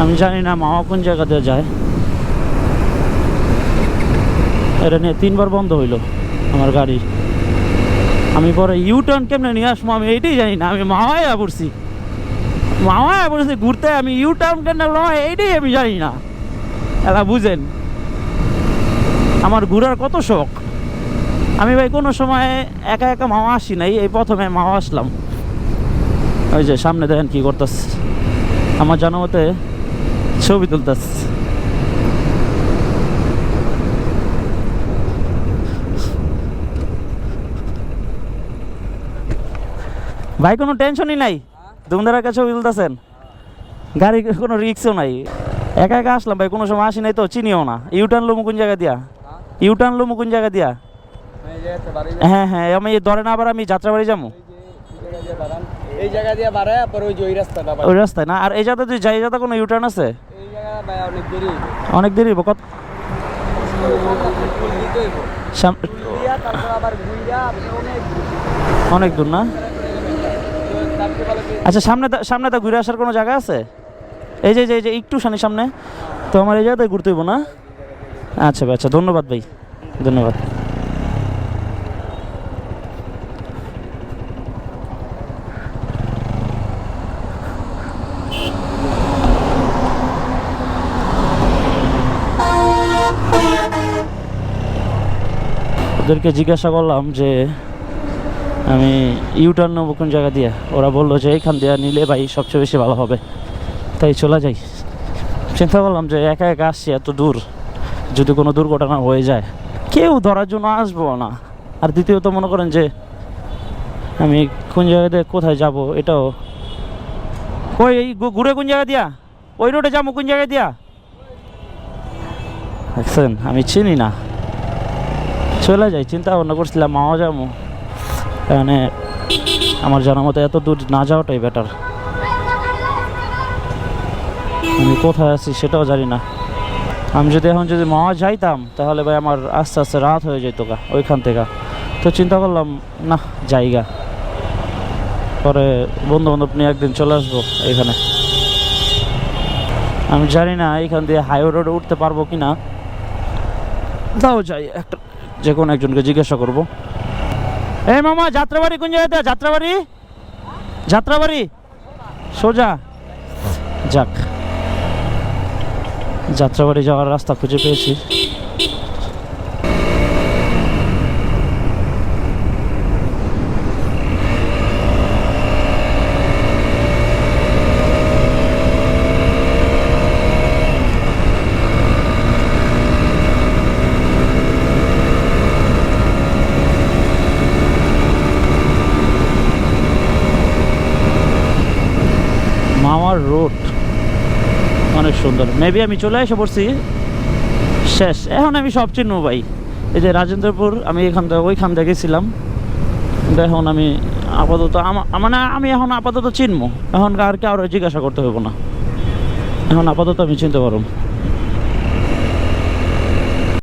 আমি জানি না মামা কোন জায়গাতে যায়। এটা নিয়ে তিনবার বন্ধ হইল আমার গাড়ি। আমি পরে ইউটার্ন কেমনে নিয়ে আসব আমি এইটাই জানি না, আমি মামায়া পড়ছি। মামায়া পড়ছি ঘুরতে, আমি ইউটার্ন কেন নয় এইটাই আমি জানি না। এলা বুঝেন, আমার ঘুরার কত শখ। আমি ভাই কোনো সময় একা একা মামা আসি নাই, এই প্রথমে মামা আসলাম। ওই যে সামনে দেখেন কি করতেছে। আমার জানা মতে ছবি তুলতেস ভাই কোনো টেনশনই নাই? দুমদারের কাছে ছবি তুলতেছেন? গাড়ি কোনো রিক্সও নাই। একা একা আসলাম ভাই কোনো সময় আসি নাই তো চিনিও না। ইউটার্ন লোমো কোন জায়গা দিয়া? ইউটার্ন লোমো কোন জায়গা দিয়া? হ্যাঁ হ্যাঁ আমি ধরেন আবার আমি যাত্রাবাড়ি যাব। এই জায়গা দিয়ে বাড়ায় পরে ওই রাস্তাটা ওই রাস্তায় না? আর এই জায়গাতে তুই যাই যাতে কোনো ইউটার্ন আছে? অনেক দেরি হইব। কত অনেক দূর। না? আচ্ছা সামনে সামনে তো ঘুরে আসার কোনো জায়গা আছে? এই যে এই যে একটু সানি সামনে। তো আমার এই জায়গাতে ঘুরতে হইব না? আচ্ছা ভাই আচ্ছা ধন্যবাদ ভাই। ধন্যবাদ। ওদেরকে জিজ্ঞাসা করলাম যে, আমি ইউটার্ন নেব কোন জায়গা দিয়ে? ওরা বলল যে, এইখান দিয়ে নিলে ভাই সবচেয়ে বেশি ভালো হবে। তাই চলে যাই। চিন্তা করলাম যে, একা একা আসছি এত দূর। যদি কোনো দুর্ঘটনা হয়ে যায়, কেউ ধরার জন্য আসব না। আর দ্বিতীয়ত মনে করেন যে, আমি কোন জায়গা দিয়ে কোথায় যাব এটাও কই এই ঘুরে কোন জায়গা দিয়া? ওই রোডে যাব কোন জায়গায় দিয়া? দেখছেন, আমি চিনি না। চলে যাই, চিন্তা ভাবনা করছিলাম, মাও যাব। এখানে আমার জানার মতো এত দূর না যাওয়াটাই বেটার আমি কোথায় আছি সেটাও জানি না। আমি যদি এখন যদি মামা যাইতাম, তাহলে ভাই আমার আস্তে আস্তে রাত হয়ে যেত গা, ওইখান থেকে। তো চিন্তা করলাম, না জায়গা পরে বন্ধু বান্ধব নিয়ে একদিন চলে আসব এখানে আমি জানি না এইখান দিয়ে হাইওয়ে রোডে উঠতে পারব কি না তাও যাই, একটা যে কোনো একজনকে জিজ্ঞাসা করব। এ মামা, যাত্রাবাড়ি কোন জায়গাতে? যাত্রাবাড়ি? যাত্রাবাড়ি? সোজা। যাক। যাত্রাবাড়ি যাওয়ার রাস্তা খুঁজে পেয়েছি। রোড। অনেক সুন্দর। মেবি আমি চলে এসে পড়ছি। শেষ। এখন আমি সব চিনবো ভাই। এই যে রাজেন্দ্রপুর, আমি এখান থেকে ওইখান থেকে গেছিলাম। এখন আমি আপাতত মানে আমি এখন আপাতত চিনবো। এখন আর আরও জিজ্ঞাসা করতে হবে না। এখন আপাতত আমি চিনতে পারব।